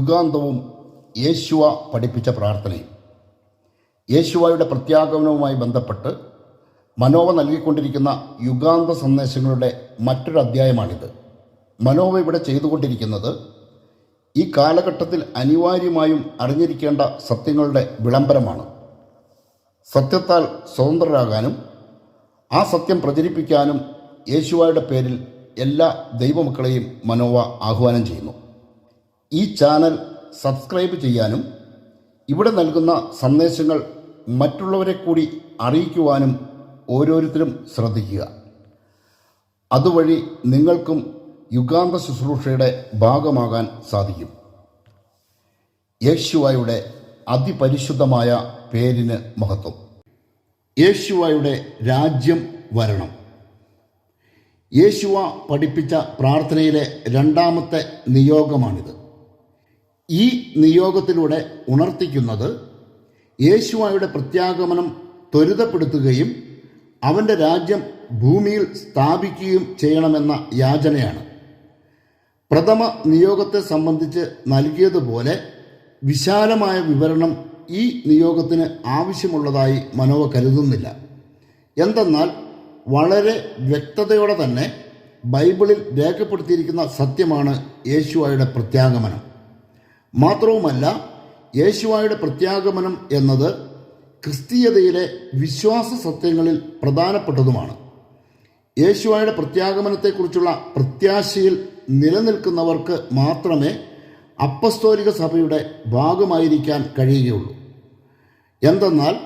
യുഗാന്തവും യേശുവ പഠിപ്പിച്ച പ്രാർത്ഥനയും യേശുവയുടെ പ്രത്യാഗമനവുമായി ബന്ധപ്പെട്ട് മനോവ നൽകിക്കൊണ്ടിരിക്കുന്ന യുഗാന്ത സന്ദേശങ്ങളുടെ മറ്റൊരു അധ്യായമാണിത്. മനോവ ഇവിടെ ചെയ്തുകൊണ്ടിരിക്കുന്നത് ഈ കാലഘട്ടത്തിൽ അനിവാര്യമായും അറിഞ്ഞിരിക്കേണ്ട സത്യങ്ങളുടെ വിളംബരമാണ്. സത്യത്താൽ സ്വതന്ത്രരാകാനും ആ സത്യം പ്രചരിപ്പിക്കാനും യേശുവായുടെ പേരിൽ എല്ലാ ദൈവമക്കളെയും മനോവ ആഹ്വാനം ചെയ്യുന്നു. ഈ ചാനൽ സബ്സ്ക്രൈബ് ചെയ്യാനും ഇവിടെ നൽകുന്ന സന്ദേശങ്ങൾ മറ്റുള്ളവരെ കൂടി അറിയിക്കുവാനും ഓരോരുത്തരും ശ്രദ്ധിക്കുക. അതുവഴി നിങ്ങൾക്കും യുഗാന്ത ശുശ്രൂഷയുടെ ഭാഗമാകാൻ സാധിക്കും. യേശുവായുടെ അതിപരിശുദ്ധമായ പേരിന് മഹത്വം. യേശുവായുടെ രാജ്യം വരണം. യേശുവ പഠിപ്പിച്ച പ്രാർത്ഥനയിലെ രണ്ടാമത്തെ നിയോഗമാണിത്. ഈ നിയോഗത്തിലൂടെ ഉണർത്തിക്കുന്നത് യേശുവായുടെ പ്രത്യാഗമനം ത്വരിതപ്പെടുത്തുകയും അവന്റെ രാജ്യം ഭൂമിയിൽ സ്ഥാപിക്കുകയും ചെയ്യണമെന്ന യാചനയാണ്. പ്രഥമ നിയോഗത്തെ സംബന്ധിച്ച് നൽകിയതുപോലെ വിശാലമായ വിവരണം ഈ നിയോഗത്തിന് ആവശ്യമുള്ളതായി മനോവ കരുതുന്നില്ല. എന്തെന്നാൽ വളരെ വ്യക്തതയോടെ തന്നെ ബൈബിളിൽ രേഖപ്പെടുത്തിയിരിക്കുന്ന സത്യമാണ് യേശുവായുടെ പ്രത്യാഗമനം. മാത്രവുമല്ല യേശുവായുടെ പ്രത്യാഗമനം എന്നത് ക്രിസ്തീയതയിലെ വിശ്വാസ സത്യങ്ങളിൽ പ്രധാനപ്പെട്ടതുമാണ്. യേശുവായുടെ പ്രത്യാഗമനത്തെക്കുറിച്ചുള്ള പ്രത്യാശയിൽ നിലനിൽക്കുന്നവർക്ക് മാത്രമേ അപ്പസ്തോലിക സഭയുടെ ഭാഗമായിരിക്കാൻ കഴിയുകയുള്ളൂ. എന്തെന്നാൽ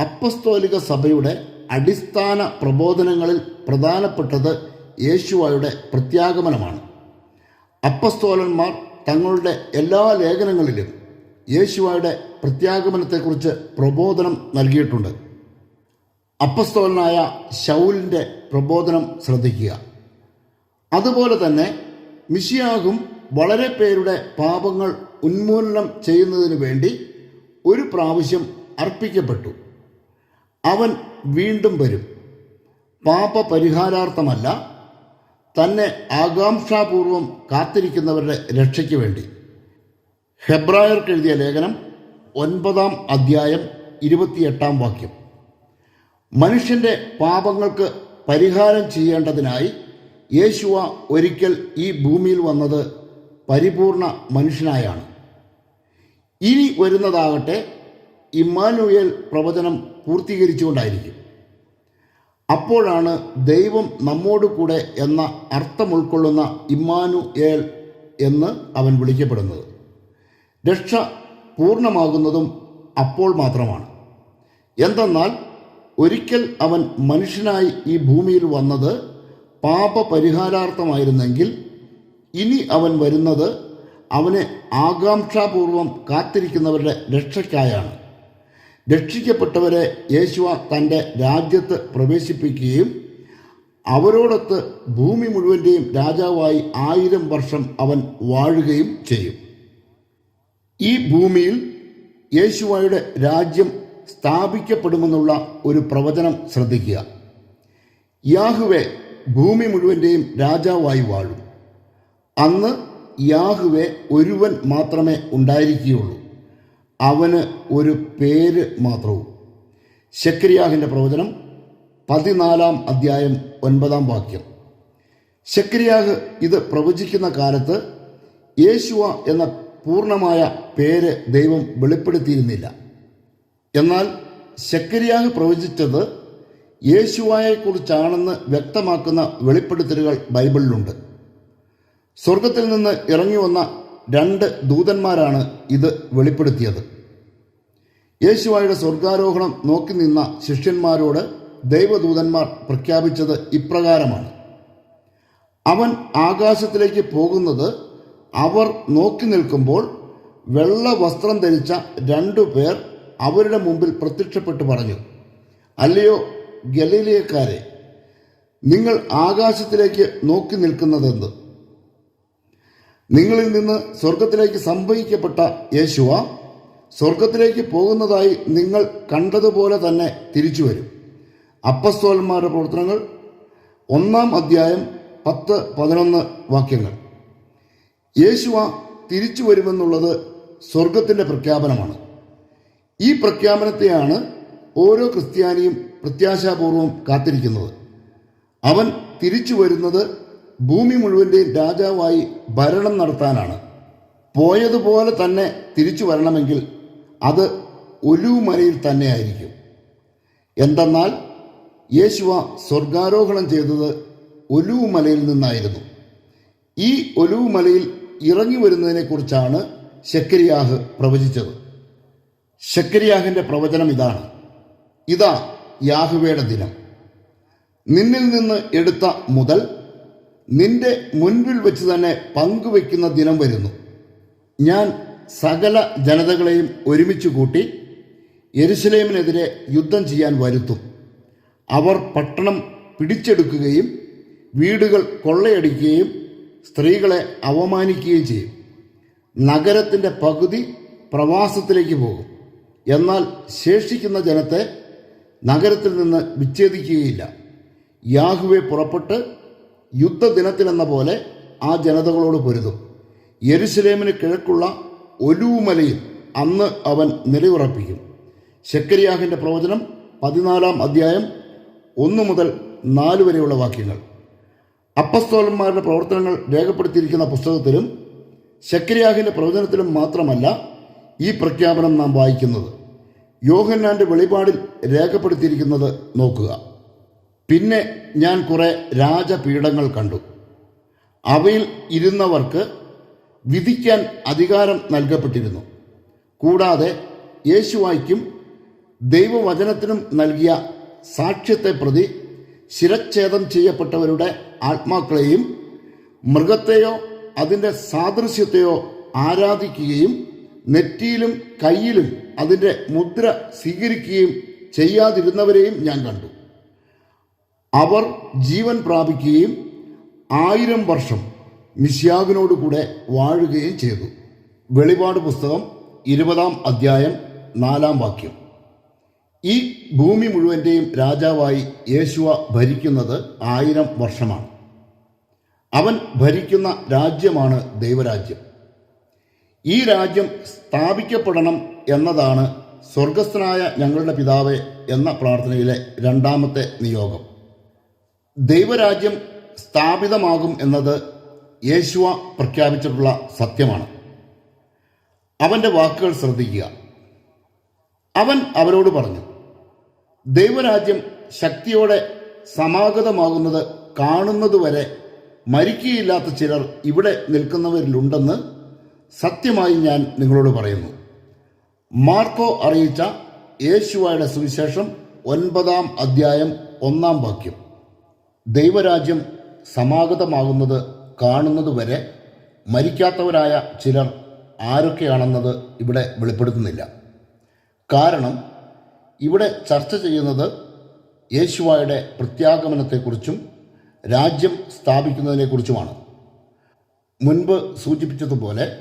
അപ്പസ്തോലിക സഭയുടെ അടിസ്ഥാന പ്രബോധനങ്ങളിൽ പ്രധാനപ്പെട്ടത് യേശുവായുടെ പ്രത്യാഗമനമാണ്. അപ്പസ്തോലന്മാർ തങ്ങളുടെ എല്ലാ ലേഖനങ്ങളിലും യേശുവായുടെ പ്രത്യാഗമനത്തെക്കുറിച്ച് പ്രബോധനം നൽകിയിട്ടുണ്ട്. അപ്പസ്തോലനായ ഷൗലിന്റെ പ്രബോധനം ശ്രദ്ധിക്കുക. അതുപോലെ തന്നെ മിഷിയാകും വളരെ പേരുടെ പാപങ്ങൾ ഉന്മൂലനം ചെയ്യുന്നതിന് വേണ്ടി ഒരു പ്രാവശ്യം അർപ്പിക്കപ്പെട്ടു. അവൻ വീണ്ടും വരും. പാപ പരിഹാരാർത്ഥമല്ല തന്നെ ആകാംക്ഷാപൂർവം കാത്തിരിക്കുന്നവരുടെ രക്ഷയ്ക്ക് വേണ്ടി. ഹെബ്രായർക്ക് എഴുതിയ ലേഖനം ഒൻപതാം അധ്യായം ഇരുപത്തിയെട്ടാം വാക്യം. മനുഷ്യന്റെ പാപങ്ങൾക്ക് പരിഹാരം ചെയ്യേണ്ടതിനായി യേശുവ ഒരിക്കൽ ഈ ഭൂമിയിൽ വന്നത് പരിപൂർണ മനുഷ്യനായാണ്. ഇനി വരുന്നതാകട്ടെ ഇമ്മാനുവേൽ പ്രവചനം പൂർത്തീകരിച്ചുകൊണ്ടായിരിക്കും. അപ്പോഴാണ് ദൈവം നമ്മോട് കൂടെ എന്ന അർത്ഥം ഉൾക്കൊള്ളുന്ന ഇമ്മാനു ഏൽ എന്ന് അവൻ വിളിക്കപ്പെടുന്നത്. രക്ഷ പൂർണമാകുന്നതും അപ്പോൾ മാത്രമാണ്. എന്തെന്നാൽ ഒരിക്കൽ അവൻ മനുഷ്യനായി ഈ ഭൂമിയിൽ വന്നത് പാപപരിഹാരാർത്ഥമായിരുന്നെങ്കിൽ ഇനി അവൻ വരുന്നത് അവനെ ആകാംക്ഷാപൂർവം കാത്തിരിക്കുന്നവരുടെ രക്ഷയ്ക്കായാണ്. രക്ഷിക്കപ്പെട്ടവരെ യേശുവ തന്റെ രാജ്യത്ത് പ്രവേശിപ്പിക്കുകയും അവരോടൊത്ത് ഭൂമി മുഴുവന്റെയും രാജാവായി ആയിരം വർഷം അവൻ വാഴുകയും ചെയ്യും. ഈ ഭൂമിയിൽ യേശുവായുടെ രാജ്യം സ്ഥാപിക്കപ്പെടുമെന്നുള്ള ഒരു പ്രവചനം ശ്രദ്ധിക്കുക. യാഹുവെ ഭൂമി മുഴുവന്റെയും രാജാവായി വാഴും. അന്ന് യാഹുവെ ഒരുവൻ മാത്രമേ ഉണ്ടായിരിക്കുകയുള്ളൂ. അവന് ഒരു പേര് മാത്രവും. ശക്രിയാഹിന്റെ പ്രവചനം പതിനാലാം അധ്യായം ഒൻപതാം വാക്യം. ശക്രിയാഹ് ഇത് പ്രവചിക്കുന്ന കാലത്ത് യേശുവ എന്ന പൂർണമായ പേര് ദൈവം വെളിപ്പെടുത്തിയിരുന്നില്ല. എന്നാൽ ശക്രിയാഹ് പ്രവചിച്ചത് യേശുവായെക്കുറിച്ചാണെന്ന് വ്യക്തമാക്കുന്ന വെളിപ്പെടുത്തലുകൾ ബൈബിളിലുണ്ട്. സ്വർഗത്തിൽ നിന്ന് ഇറങ്ങി വന്ന രണ്ട് ദൂതന്മാരാണ് ഇത് വെളിപ്പെടുത്തിയത്. യേശുവായുടെ സ്വർഗാരോഹണം നോക്കി നിന്ന ശിഷ്യന്മാരോട് ദൈവദൂതന്മാർ പ്രഖ്യാപിച്ചത് ഇപ്രകാരമാണ്. അവൻ ആകാശത്തിലേക്ക് പോകുന്നത് അവർ നോക്കി നിൽക്കുമ്പോൾ വെള്ള വസ്ത്രം ധരിച്ച രണ്ടു പേർ അവരുടെ മുമ്പിൽ പ്രത്യക്ഷപ്പെട്ടു പറഞ്ഞു അല്ലയോ ഗലീലിയക്കാരെ നിങ്ങൾ ആകാശത്തിലേക്ക് നോക്കി നിൽക്കുന്നതെന്ത്? നിങ്ങളിൽ നിന്ന് സ്വർഗത്തിലേക്ക് സംഭവിക്കപ്പെട്ട യേശുവ സ്വർഗത്തിലേക്ക് പോകുന്നതായി നിങ്ങൾ കണ്ടതുപോലെ തന്നെ തിരിച്ചു വരും. അപ്പസ്തോലന്മാരുടെ പ്രവർത്തനങ്ങൾ ഒന്നാം അധ്യായം പത്ത് പതിനൊന്ന് വാക്യങ്ങൾ. യേശുവ തിരിച്ചു വരുമെന്നുള്ളത് സ്വർഗത്തിന്റെ പ്രഖ്യാപനമാണ്. ഈ പ്രഖ്യാപനത്തെയാണ് ഓരോ ക്രിസ്ത്യാനിയും പ്രത്യാശാപൂർവം കാത്തിരിക്കുന്നത്. അവൻ തിരിച്ചു വരുന്നത് ഭൂമി മുഴുവന്റെയും രാജാവായി ഭരണം നടത്താനാണ്. പോയതുപോലെ തന്നെ തിരിച്ചു വരണമെങ്കിൽ അത് ഒലുമലയിൽ തന്നെയായിരിക്കും. എന്തെന്നാൽ യേശുവ സ്വർഗാരോഹണം ചെയ്തത് ഒലുവുമലയിൽ നിന്നായിരുന്നു. ഈ ഒലുവുമലയിൽ ഇറങ്ങി വരുന്നതിനെക്കുറിച്ചാണ് ശക്കരിയാഹ് പ്രവചിച്ചത്. ശക്കരിയാഹിന്റെ പ്രവചനം ഇതാണ്. ഇതാ യാഹുവയുടെ ദിനം. നിന്നിൽ നിന്ന് എടുത്ത മുതൽ നിന്റെ മുൻപിൽ വെച്ച് തന്നെ പങ്കുവെക്കുന്ന ദിനം വരുന്നു. ഞാൻ സകല ജനതകളെയും ഒരുമിച്ച് കൂട്ടി യരുസലേമിനെതിരെ യുദ്ധം ചെയ്യാൻ വരുത്തും. അവർ പട്ടണം പിടിച്ചെടുക്കുകയും വീടുകൾ കൊള്ളയടിക്കുകയും സ്ത്രീകളെ അവമാനിക്കുകയും ചെയ്യും. നഗരത്തിന്റെ പകുതി പ്രവാസത്തിലേക്ക് പോകും. എന്നാൽ ശേഷിക്കുന്ന ജനത്തെ നഗരത്തിൽ നിന്ന് വിച്ഛേദിക്കുകയില്ല. യാഹുവെ പുറപ്പെട്ട് യുദ്ധദിനത്തിലെന്ന പോലെ ആ ജനതകളോട് പൊരുതും. യെരുസലേമിന് കിഴക്കുള്ള ഒലൂമലയിൽ അന്ന് അവൻ നിലയുറപ്പിക്കും. ശക്കരിയാഹിന്റെ പ്രവചനം പതിനാലാം അധ്യായം ഒന്ന് മുതൽ നാല് വരെയുള്ള വാക്യങ്ങൾ. അപ്പസ്തോലന്മാരുടെ പ്രവർത്തനങ്ങൾ രേഖപ്പെടുത്തിയിരിക്കുന്ന പുസ്തകത്തിലും ശക്കരിയാഹിന്റെ പ്രവചനത്തിലും മാത്രമല്ല ഈ പ്രഖ്യാപനം നാം വായിക്കുന്നത്. യോഹന്നാന്റെ വെളിപാടിൽ രേഖപ്പെടുത്തിയിരിക്കുന്നത് നോക്കുക. പിന്നെ ഞാൻ കുറെ രാജപീഠങ്ങൾ കണ്ടു. അവയിൽ ഇരുന്നവർക്ക് വിധിക്കാൻ അധികാരം നൽകപ്പെട്ടിരുന്നു. കൂടാതെ യേശുവായിക്കും ദൈവവചനത്തിനും നൽകിയ സാക്ഷ്യത്തെ പ്രതി ശിരച്ഛേദം ചെയ്യപ്പെട്ടവരുടെ ആത്മാക്കളെയും മൃഗത്തെയോ അതിന്റെ സാദൃശ്യത്തെയോ ആരാധിക്കുകയും നെറ്റിയിലും കയ്യിലും അതിന്റെ മുദ്ര സ്വീകരിക്കുകയും ചെയ്യാതിരുന്നവരെയും ഞാൻ കണ്ടു. അവർ ജീവൻ പ്രാപിക്കുകയും ആയിരം വർഷം മിശ്യാഗിനോടുകൂടെ വാഴുകയും ചെയ്തു. വെളിപാട് പുസ്തകം ഇരുപതാം അധ്യായം നാലാം വാക്യം. ഈ ഭൂമി മുഴുവന്റെയും രാജാവായി യേശുവ ഭരിക്കുന്നത് ആയിരം വർഷമാണ്. അവൻ ഭരിക്കുന്ന രാജ്യമാണ് ദൈവരാജ്യം. ഈ രാജ്യം സ്ഥാപിക്കപ്പെടണം എന്നതാണ് സ്വർഗസ്ഥനായ ഞങ്ങളുടെ പിതാവേ എന്ന പ്രാർത്ഥനയിലെ രണ്ടാമത്തെ നിയോഗം. ദൈവരാജ്യം സ്ഥാപിതമാകും എന്നത് യേശുവ പ്രഖ്യാപിച്ചിട്ടുള്ള സത്യമാണ്. അവന്റെ വാക്കുകൾ ശ്രദ്ധിക്കുക. അവൻ അവരോട് പറഞ്ഞു ദൈവരാജ്യം ശക്തിയോടെ സമാഗതമാകുന്നത് കാണുന്നതുവരെ മരിക്കുകയില്ലാത്ത ചിലർ ഇവിടെ നിൽക്കുന്നവരിലുണ്ടെന്ന് സത്യമായി ഞാൻ നിങ്ങളോട് പറയുന്നു. മാർക്കോ അറിയിച്ച യേശുവയുടെ സുവിശേഷം ഒൻപതാം അധ്യായം ഒന്നാം വാക്യം. ദൈവരാജ്യം സമാഗതമാകുന്നത് കാണുന്നത് വരെ മരിക്കാത്തവരായ ചിലർ ആരൊക്കെയാണെന്നത് ഇവിടെ വെളിപ്പെടുത്തുന്നില്ല. കാരണം ഇവിടെ ചർച്ച ചെയ്യുന്നത് യേശുവായുടെ പ്രത്യാഗമനത്തെക്കുറിച്ചും രാജ്യം സ്ഥാപിക്കുന്നതിനെക്കുറിച്ചുമാണ്. മുൻപ് സൂചിപ്പിച്ചതുപോലെ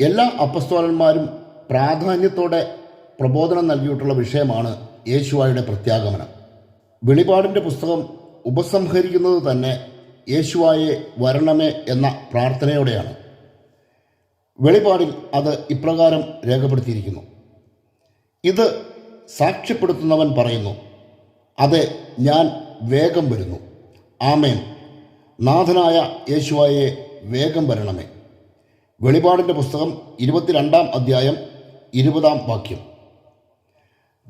എല്ലാ അപ്പസ്തോലന്മാരും പ്രാധാന്യത്തോടെ പ്രബോധനം നൽകിയിട്ടുള്ള വിഷയമാണ് യേശുവായുടെ പ്രത്യാഗമനം. വെളിപാടിന്റെ പുസ്തകം ഉപസംഹരിക്കുന്നത് തന്നെ യേശുവായെ വരണമേ എന്ന പ്രാർത്ഥനയോടെയാണ്. വെളിപാടിൽ അത് ഇപ്രകാരം രേഖപ്പെടുത്തിയിരിക്കുന്നു. ഇത് സാക്ഷ്യപ്പെടുത്തുന്നവൻ പറയുന്നു അതെ ഞാൻ വേഗം വരുന്നു. ആമേൻ. നാഥനായ യേശുവായെ വേഗം വരണമേ. വെളിപാടിന്റെ പുസ്തകം ഇരുപത്തിരണ്ടാം അധ്യായം ഇരുപതാം വാക്യം.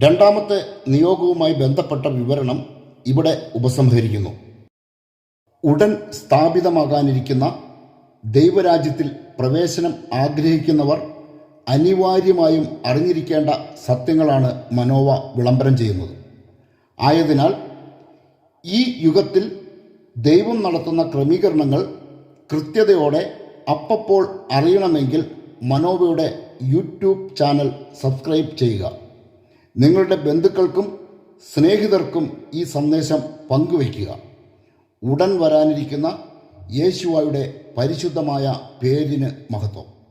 രണ്ടാമത്തെ നിയോഗവുമായി ബന്ധപ്പെട്ട വിവരണം ഇവിടെ ഉപസംഹരിക്കുന്നു. ഉടൻ സ്ഥാപിതമാകാനിരിക്കുന്ന ദൈവരാജ്യത്തിൽ പ്രവേശനം ആഗ്രഹിക്കുന്നവർ അനിവാര്യമായും അറിഞ്ഞിരിക്കേണ്ട സത്യങ്ങളാണ് മനോവ വിളംബരം ചെയ്യുന്നത്. ആയതിനാൽ ഈ യുഗത്തിൽ ദൈവം നടത്തുന്ന ക്രമീകരണങ്ങൾ കൃത്യതയോടെ അപ്പപ്പോൾ അറിയണമെങ്കിൽ മനോവയുടെ യൂട്യൂബ് ചാനൽ സബ്സ്ക്രൈബ് ചെയ്യുക. നിങ്ങളുടെ ബന്ധുക്കൾക്കും സ്നേഹിതർക്കും ഈ സന്ദേശം പങ്കുവയ്ക്കുക. ഉടൻ വരാനിരിക്കുന്ന യേശുവായുടെ പരിശുദ്ധമായ പേരിന് മഹത്വം.